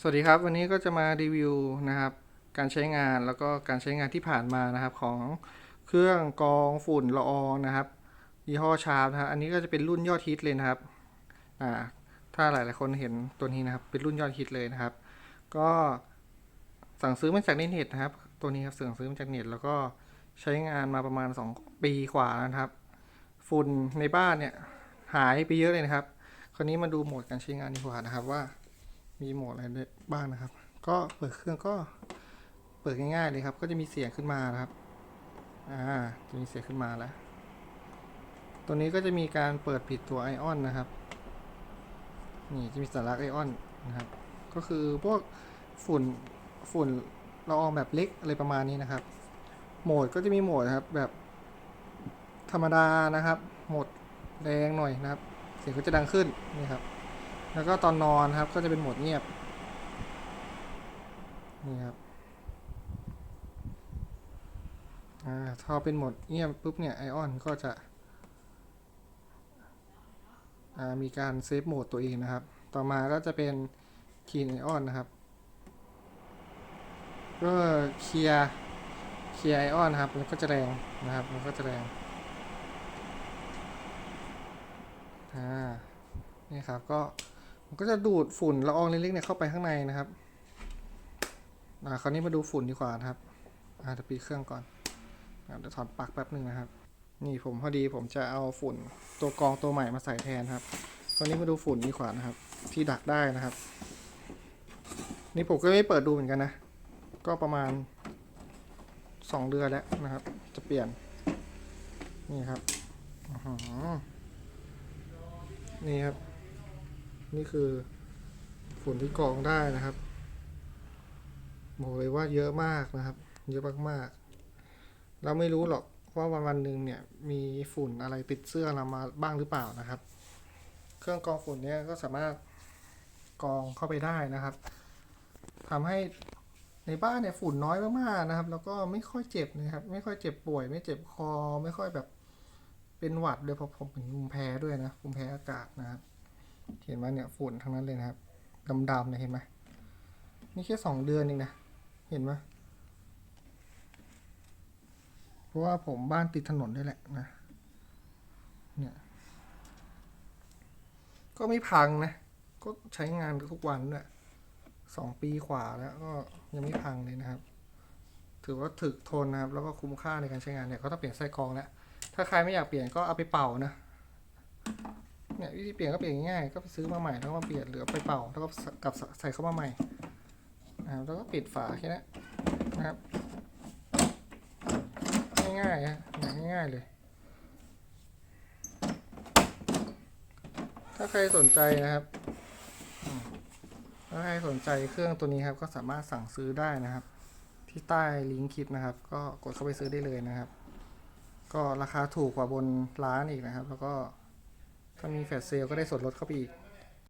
สวัสดีครับ วันนี้ก็จะมารีวิวนะครับ การใช้งานแล้วก็การใช้งานที่ผ่านมานะครับของเครื่องกรองฝุ่นละอองนะครับยี่ห้อชาร์ปนะครับอันนี้ก็จะเป็นรุ่นยอดฮิตเลยนะครับอ่าถ้าหลาย ๆ คนเห็นตัวนี้นะครับ เป็นรุ่นยอดฮิตเลยนะครับ ก็สั่งซื้อมาจากในเน็ตนะครับ ตัวนี้ครับสั่งซื้อมาจากเน็ตแล้วก็ใช้งานมาประมาณ 2 ปีกว่านะครับ ฝุ่นในบ้านเนี่ยหายไปเยอะเลยนะครับ คราวนี้มาดูโหมดการใช้งานดีกว่านะครับว่า มีโหมดอะไรบ้างนะครับ ก็เปิดเครื่องก็เปิดง่ายๆเลยครับ ก็จะมีเสียงขึ้นมานะครับ อ่า จะมีเสียงขึ้นมาแล้ว ตัวนี้ก็จะมีการเปิดปิดตัวไอออนนะครับ นี่จะมีสัญลักษณ์ไอออนนะครับ ก็คือพวกฝุ่นฝุ่นละอองแบบเล็กอะไรประมาณนี้นะครับ โหมดก็จะมีโหมดนะครับแบบธรรมดานะครับ โหมดแรงหน่อยนะครับ เสียงก็จะดังขึ้นนี่ครับ แล้วก็ตอนนอนครับ ก็จะเป็นโหมดเงียบ นี่ครับ อ่าพอเป็นโหมดเงียบปุ๊บเนี่ยไอออนก็จะ อ่า มีการเซฟโหมดตัวเองนะครับ ต่อมาก็จะเป็นคีนไอออนนะครับ ก็เคลียร์เคลียร์ไอออนครับ มันก็จะแรงนะครับ มันก็จะแรง อ่า นี่ครับก็ ก็จะดูดฝุ่นละอองเล็กๆเนี่ยเข้าไปข้างในนะครับอ่าคราวนี้มาดูฝุ่นดีกว่านะครับอ่าเดี๋ยวปิดเครื่องก่อนอาเดี๋ยวถอนปลั๊กแป๊บหนึ่งนะครับ นี่ผมพอดีผมจะเอาฝุ่นตัวกรองตัวใหม่มาใส่แทนครับคราวนี้มาดูฝุ่นดีกว่านะครับ ที่ดักได้นะครับ นี่ผมก็ไม่เปิดดูเหมือนกันนะ ก็ประมาณสองเดือนแล้วนะครับ จะเปลี่ยน นี่ครับอ๋อนี่ครับ นี่คือฝุ่นที่กองได้นะครับบอกเลยว่าเยอะมากนะครับ เยอะมากๆ เราไม่รู้หรอกว่าวันวันหนึ่งเนี่ยมีฝุ่นอะไรติดเสื้อเรามาบ้างหรือเปล่านะครับ เครื่องกรองฝุ่นเนี่ยก็สามารถกรองเข้าไปได้นะครับทำให้ในบ้านเนี่ยฝุ่นน้อยมากๆนะครับ แล้วก็ไม่ค่อยเจ็บนะครับ ไม่ค่อยเจ็บป่วย ไม่เจ็บคอ ไม่ค่อยแบบเป็นหวัดด้วยเพราะผมเป็นภูมิแพ้ด้วยนะภูมิแพ้อากาศนะครับ เห็นไหมเนี่ยฝุ่นทั้งนั้นเลยนะครับดำๆเนี่ยเห็นไหมนี่แค่สองเดือนเองนะเห็นไหมเพราะว่าผมบ้านติดถนนด้วยแหละนะเนี่ยก็ไม่พังนะ ก็ใช้งานทุกวันด้วยสองปีกว่าแล้วก็ยังไม่พังเลยนะครับ ถือว่าถึกทนนะครับ แล้วก็คุ้มค่าในการใช้งานเนี่ยก็ต้องเปลี่ยนไส้กรองแล้ว ถ้าใครไม่อยากเปลี่ยนก็เอาไปเป่านะ เนี่ยวิธีเปลี่ยนก็เปลี่ยนง่ายก็ไปซื้อมาใหม่แล้วก็มาเปลี่ยนเหรือไปเป่าแล้วก็กลับใส่เข้ามาใหม่นะครับแล้วก็ปิดฝาแค่นั้นนะครับ ง่ายๆฮะงง่ายๆเลย ถ้าใครสนใจนะครับถ้าใครสนใจเครื่องตัวนี้ครับ ก็สามารถสั่งซื้อได้นะครับ ที่ใต้ลิงก์คลิปนะครับ ก็กดเข้าไปซื้อได้เลยนะครับ ก็ราคาถูกกว่าบนร้านอีกนะครับ แล้วก็ ถ้ามีแฟลชเซลก็ได้ส่วนลดเข้าไปอีก